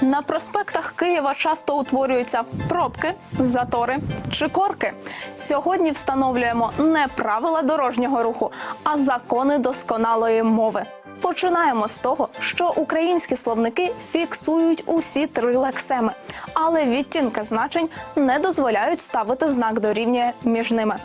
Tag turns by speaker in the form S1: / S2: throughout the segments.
S1: На проспектах Києва часто утворюються пробки, затори чи корки. Сьогодні встановлюємо не правила дорожнього руху, а закони досконалої мови. Починаємо з того, що українські словники фіксують усі три лексеми, але відтінки значень не дозволяють ставити знак дорівнює між ними.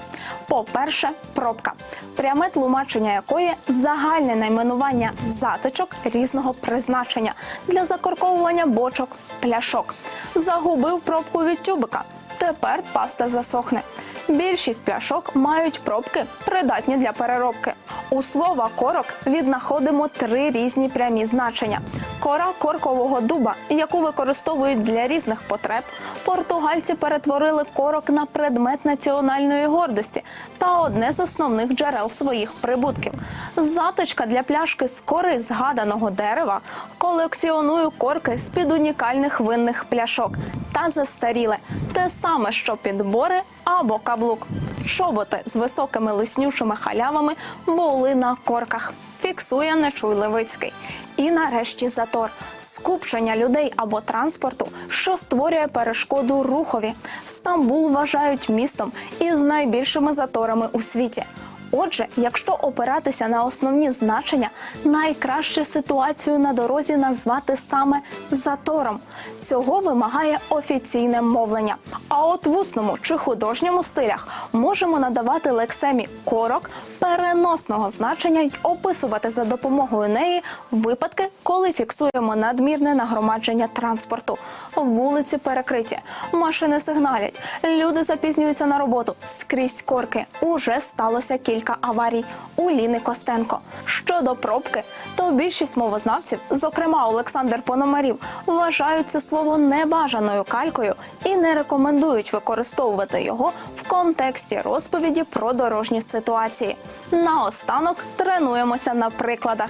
S1: По-перше, пробка, пряме тлумачення якої загальне найменування затичок різного призначення для закорковування бочок, пляшок. Загубив пробку від тюбика. Тепер паста засохне. Більшість пляшок мають пробки, придатні для переробки. У слова корок віднаходимо три різні прямі значення: кора коркового дуба, яку використовують для різних потреб. Португальці перетворили корок на предмет національної гордості та одне з основних джерел своїх прибутків. Заточка для пляшки з кори згаданого дерева колекціоную корки з під унікальних винних пляшок та застаріле те саме, що підбори або каблук. Чоботи з високими лиснючими халявами були на корках. Фіксує Нечуй Левицький. І нарешті затор скупчення людей або транспорту, що створює перешкоду рухові. Стамбул вважають містом із найбільшими заторами у світі. Отже, якщо опиратися на основні значення, найкраще ситуацію на дорозі назвати саме затором. Цього вимагає офіційне мовлення. А от в усному чи художньому стилях можемо надавати лексемі корок переносного значення й описувати за допомогою неї випадки, коли фіксуємо надмірне нагромадження транспорту. Вулиці перекриті, машини сигналять, люди запізнюються на роботу. Скрізь корки. Уже сталося кілька аварій у Ліни Костенко. Щодо пробки, то більшість мовознавців, зокрема Олександр Пономарів, вважають це слово небажаною калькою і не рекомендують використовувати його в контексті розповіді про дорожні ситуації. Наостанок тренуємося на прикладах.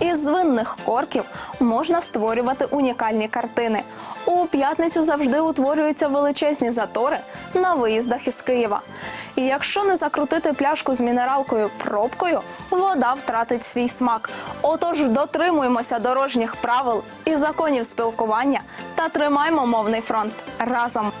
S1: Із винних корків можна створювати унікальні картини. У п'ятницю завжди утворюються величезні затори на виїздах із Києва. І якщо не закрутити пляшку з мінералкою пробкою, вода втратить свій смак. Отож, дотримуємося дорожніх правил і законів спілкування та тримаймо мовний фронт разом.